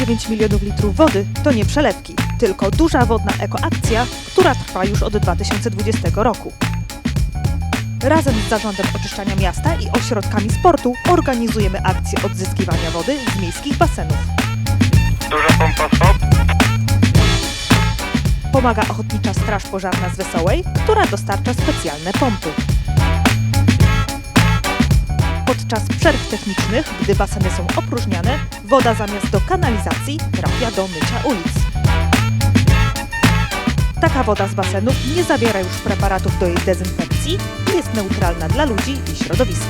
29 milionów litrów wody to nie przelewki, tylko duża wodna ekoakcja, która trwa już od 2020 roku. Razem z Zarządem Oczyszczania Miasta i ośrodkami sportu organizujemy akcję odzyskiwania wody z miejskich basenów. Duża pompa stop. Pomaga Ochotnicza Straż Pożarna z Wesołej, która dostarcza specjalne pompy. Podczas przerw technicznych, gdy baseny są opróżniane, woda zamiast do kanalizacji trafia do mycia ulic. Taka woda z basenów nie zawiera już preparatów do jej dezynfekcji i jest neutralna dla ludzi i środowiska.